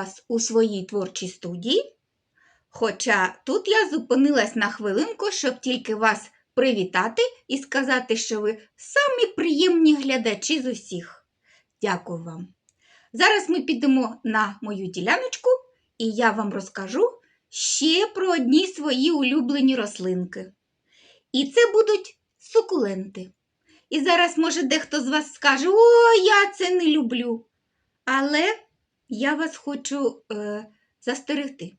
вас у своїй творчій студії. Хоча тут я зупинилась на хвилинку, щоб тільки вас привітати і сказати, що ви самі приємні глядачі з усіх. Дякую вам. Зараз ми підемо на мою діляночку, і я вам розкажу ще про одні свої улюблені рослинки. І це будуть сукуленти. І зараз, може, дехто з вас скаже, о, я це не люблю. Але я вас хочу е, застерегти.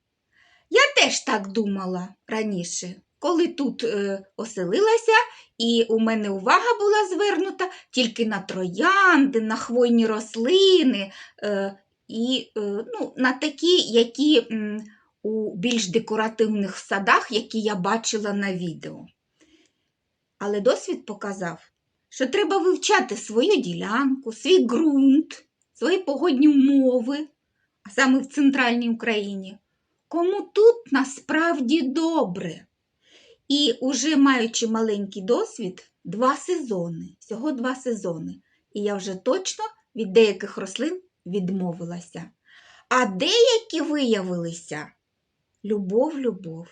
Я теж так думала раніше, коли тут е, оселилася, і у мене увага була звернута тільки на троянди, на хвойні рослини е, і е, ну, на такі, які м, у більш декоративних садах, які я бачила на відео. Але досвід показав, що треба вивчати свою ділянку, свій ґрунт, свої погодні умови, а саме в центральній Україні, кому тут насправді добре. І уже маючи маленький досвід, два сезони, всього два сезони. І я вже точно від деяких рослин відмовилася. А деякі виявилися любов, любов.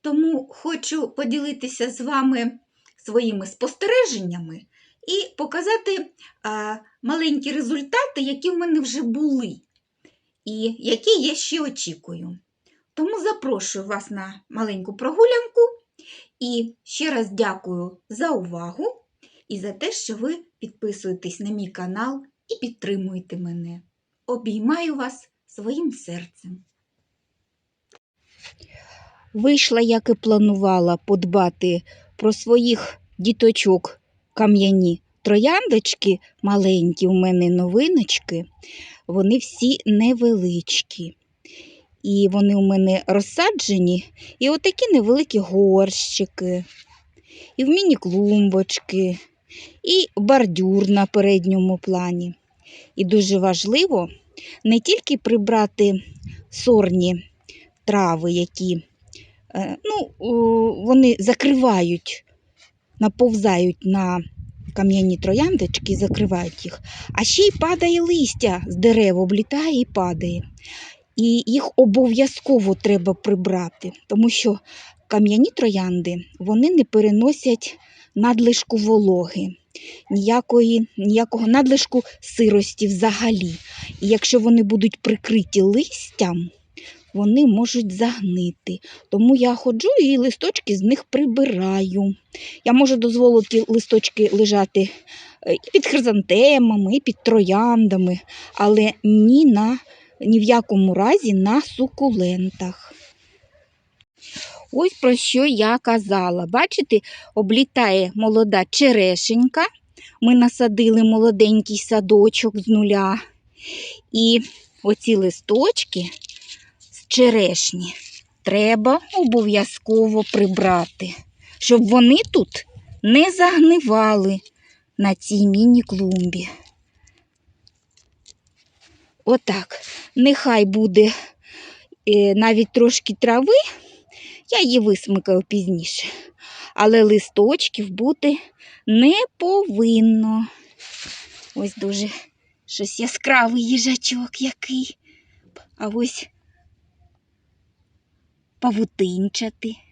Тому хочу поділитися з вами своїми спостереженнями і показати а, маленькі результати, які в мене вже були, і які я ще очікую. Тому запрошую вас на маленьку прогулянку і ще раз дякую за увагу і за те, що ви підписуєтесь на мій канал і підтримуєте мене. Обіймаю вас своїм серцем. Вийшла, як і планувала, подбати про своїх діточок кам'яні трояндочки маленькі, у мене новиночки, вони всі невеличкі. І вони у мене розсаджені, і отакі невеликі горщики, і в міні-клумбочки, і бордюр на передньому плані. І дуже важливо не тільки прибрати сорні трави, які е, ну, вони закривають, наповзають на кам'яні трояндочки і закривають їх, а ще й падає листя з дерев, облітає і падає. І їх обов'язково треба прибрати, тому що кам'яні троянди вони не переносять надлишку вологи, ніякої, ніякого надлишку сирості взагалі. І якщо вони будуть прикриті листям, вони можуть загнити. Тому я ходжу і листочки з них прибираю. Я можу дозволити листочки лежати і під хризантемами, і під трояндами, але ні на ні в якому разі на сукулентах. Ось про що я казала. Бачите, облітає молода черешенька. Ми насадили молоденький садочок з нуля. І оці листочки черешні треба обов'язково прибрати, щоб вони тут не загнивали на цій міні-клумбі. Отак. Нехай буде е, навіть трошки трави, я її висмикаю пізніше. Але листочків бути не повинно. Ось дуже щось яскравий їжачок який. А ось павутинчатий,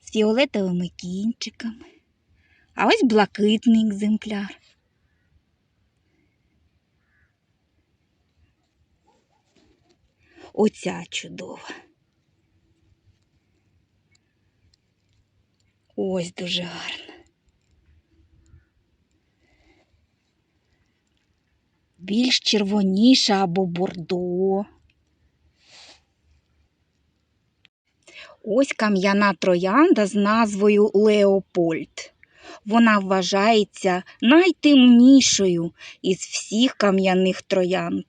з фіолетовими кінчиками. А ось блакитний екземпляр. Оця чудова. Ось дуже гарна. Більш червоніша або бордо. Ось кам'яна троянда з назвою Леопольд. Вона вважається найтемнішою із всіх кам'яних троянд.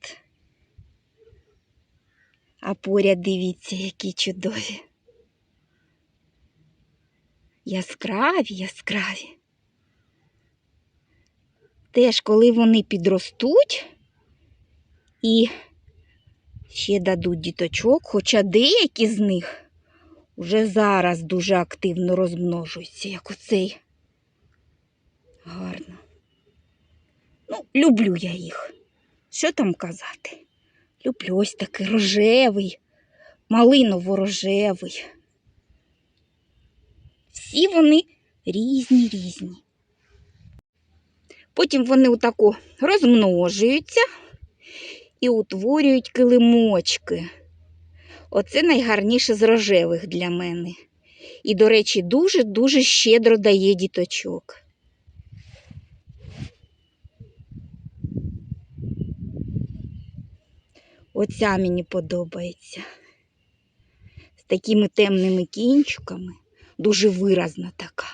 А поряд дивіться, які чудові. Яскраві, яскраві. Теж, коли вони підростуть і ще дадуть діточок, хоча деякі з них вже зараз дуже активно розмножуються, як оцей. Гарно. Ну, люблю я їх. Що там казати? Люблю ось такий рожевий, малиново-рожевий. Всі вони різні різні. Потім вони отако розмножуються і утворюють килимочки. Оце найгарніше з рожевих для мене. І, до речі, дуже-дуже щедро дає діточок. Оця мені подобається. З такими темними кінчиками, дуже виразна така.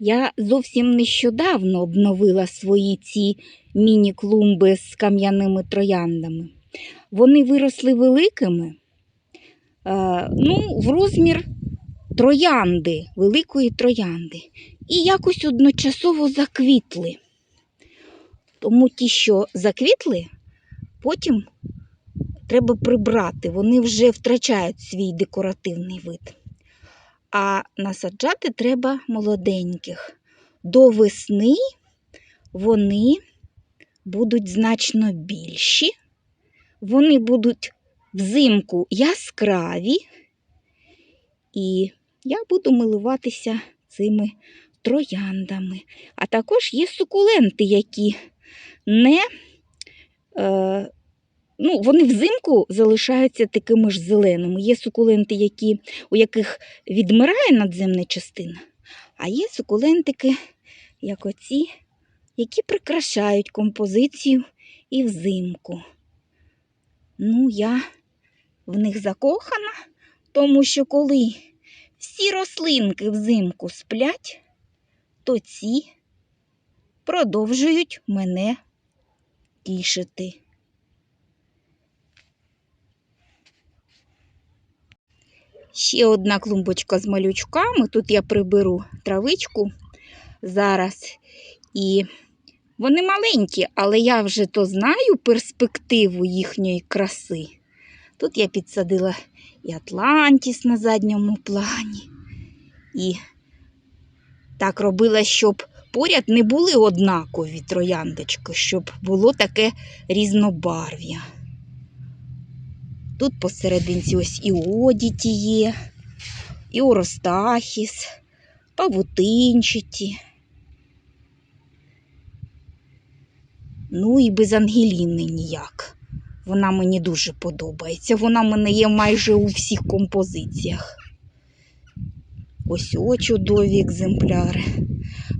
Я зовсім нещодавно обновила свої ці міні-клумби з кам'яними трояндами. Вони виросли великими, е, ну, в розмір троянди, великої троянди. І якось одночасово заквітли. Тому ті, що заквітли, потім треба прибрати, вони вже втрачають свій декоративний вид. А насаджати треба молоденьких. До весни вони будуть значно більші, вони будуть взимку яскраві, і я буду милуватися цими трояндами. А також є сукуленти, які не е, ну, вони взимку залишаються такими ж зеленими. Є сукуленти, які, у яких відмирає надземна частина, а є сукулентики, як оці, які прикрашають композицію і взимку. Ну, я в них закохана, тому що коли всі рослинки взимку сплять, то ці продовжують мене тішити. Ще одна клумбочка з малючками. Тут я приберу травичку зараз. І вони маленькі, але я вже то знаю перспективу їхньої краси. Тут я підсадила і Атлантіс на задньому плані. І так робила, щоб поряд не були однакові трояндочки, щоб було таке різнобарв'я. Тут посерединці ось і одіті є, і оростахіс, павутинчаті. Ну і без Ангеліни ніяк. Вона мені дуже подобається. Вона мене є майже у всіх композиціях. Ось о чудові екземпляри.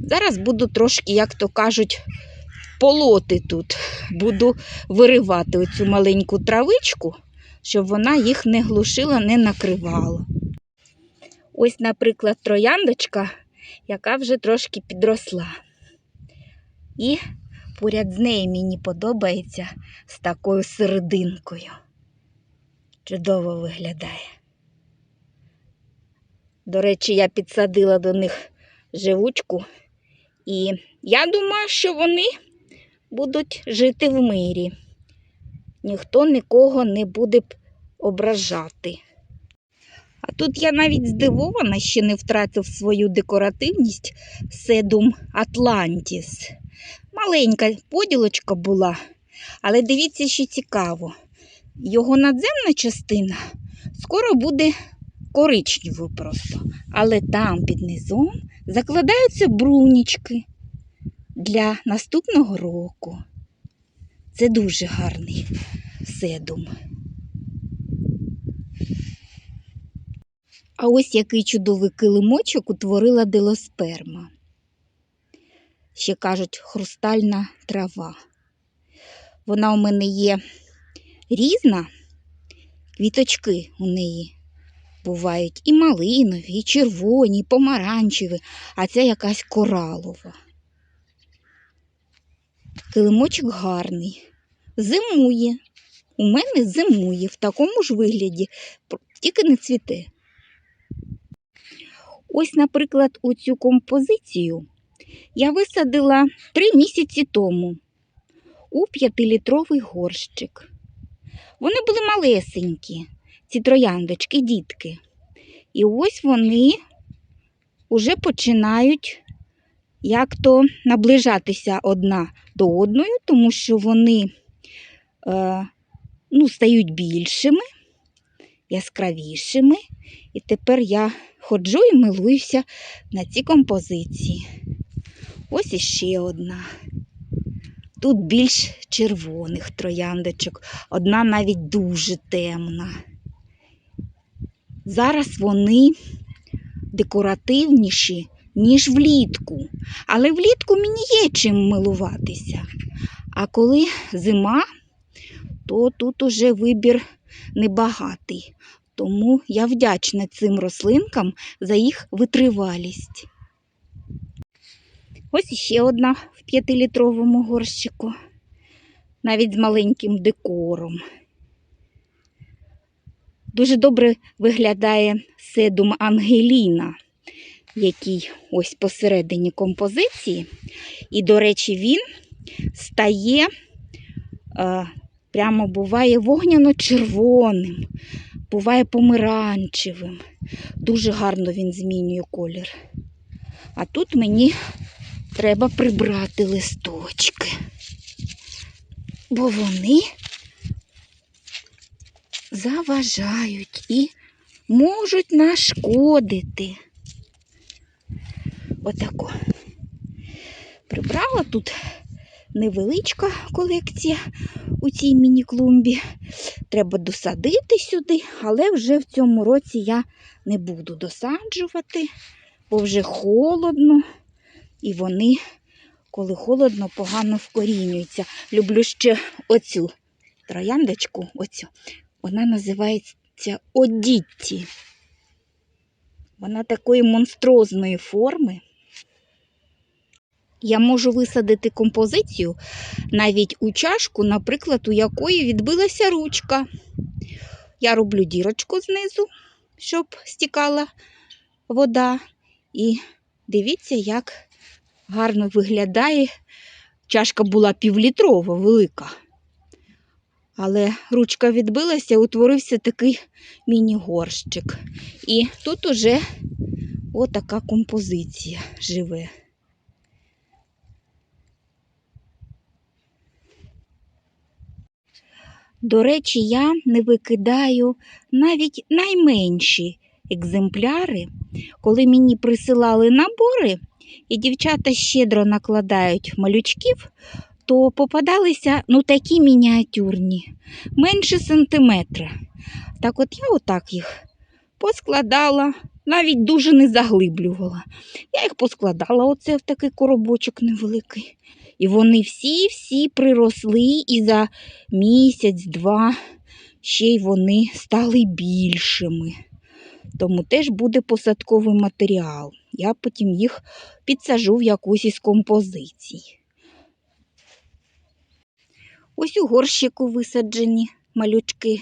Зараз буду трошки, як то кажуть, полоти тут. Буду виривати оцю маленьку травичку щоб вона їх не глушила, не накривала. Ось, наприклад, трояндочка, яка вже трошки підросла. І поряд з нею мені подобається з такою серединкою. Чудово виглядає. До речі, я підсадила до них живучку, і я думаю, що вони будуть жити в мирі ніхто нікого не буде ображати. А тут я навіть здивована, що не втратив свою декоративність седум Атлантіс. Маленька поділочка була, але дивіться, що цікаво. Його надземна частина скоро буде коричневою просто, але там під низом закладаються брунічки для наступного року. Це дуже гарний седум. А ось який чудовий килимочок утворила делосперма. Ще кажуть, хрустальна трава. Вона у мене є різна, квіточки у неї бувають і малинові, і червоні, і помаранчеві, а ця якась коралова. Килимочок гарний. Зимує. У мене зимує в такому ж вигляді, тільки не цвіте. Ось, наприклад, оцю композицію я висадила три місяці тому у п'ятилітровий горщик. Вони були малесенькі, ці трояндочки, дітки. І ось вони вже починають як то наближатися одна до одної, тому що вони е, ну, стають більшими, яскравішими. І тепер я ходжу і милуюся на ці композиції. Ось іще одна. Тут більш червоних трояндочок, одна навіть дуже темна. Зараз вони декоративніші, ніж влітку. Але влітку мені є чим милуватися. А коли зима, то тут уже вибір небагатий. Тому я вдячна цим рослинкам за їх витривалість. Ось іще одна в п'ятилітровому горщику, навіть з маленьким декором. Дуже добре виглядає седум Ангеліна, який ось посередині композиції. І, до речі, він стає, е, прямо буває вогняно-червоним, буває помаранчевим. Дуже гарно він змінює колір. А тут мені треба прибрати листочки, бо вони заважають і можуть нашкодити. Отако. Прибрала тут невеличка колекція у цій міні-клумбі. Треба досадити сюди, але вже в цьому році я не буду досаджувати, бо вже холодно, і вони, коли холодно, погано вкорінюються. Люблю ще оцю трояндочку, оцю. Вона називається Одітті. Вона такої монстрозної форми. Я можу висадити композицію навіть у чашку, наприклад, у якої відбилася ручка. Я роблю дірочку знизу, щоб стікала вода. І дивіться, як гарно виглядає. Чашка була півлітрова, велика. Але ручка відбилася, утворився такий міні-горщик. І тут уже отака композиція живе. До речі, я не викидаю навіть найменші екземпляри, коли мені присилали набори, і дівчата щедро накладають малючків, то попадалися ну такі мініатюрні, менше сантиметра. Так от я отак їх поскладала, навіть дуже не заглиблювала. Я їх поскладала оце в такий коробочок невеликий. І вони всі-всі приросли і за місяць-два ще й вони стали більшими. Тому теж буде посадковий матеріал. Я потім їх підсажу в якусь із композицій. Ось у горщику висаджені малючки.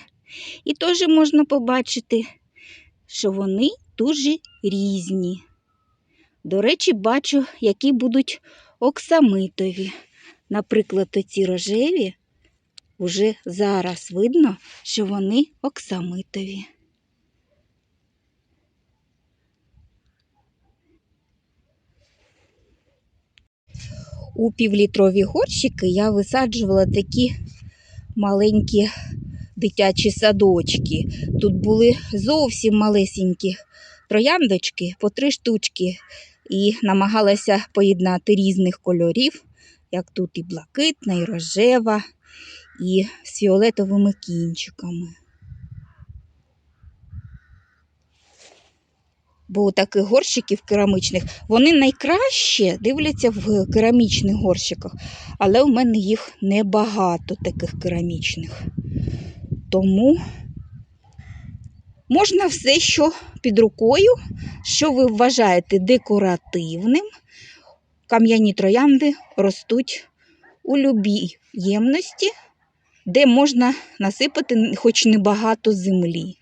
І теж можна побачити, що вони дуже різні. До речі, бачу, які будуть оксамитові. Наприклад, оці рожеві вже зараз видно, що вони оксамитові. У півлітрові горщики я висаджувала такі маленькі дитячі садочки. Тут були зовсім малесенькі трояндочки по три штучки, і намагалася поєднати різних кольорів, як тут і блакитна, і рожева, і з фіолетовими кінчиками. Бо таких горщиків керамичних вони найкраще дивляться в керамічних горщиках, але у мене їх небагато таких керамічних. Тому можна все, що під рукою, що ви вважаєте декоративним. Кам'яні троянди ростуть у любій ємності, де можна насипати хоч небагато землі.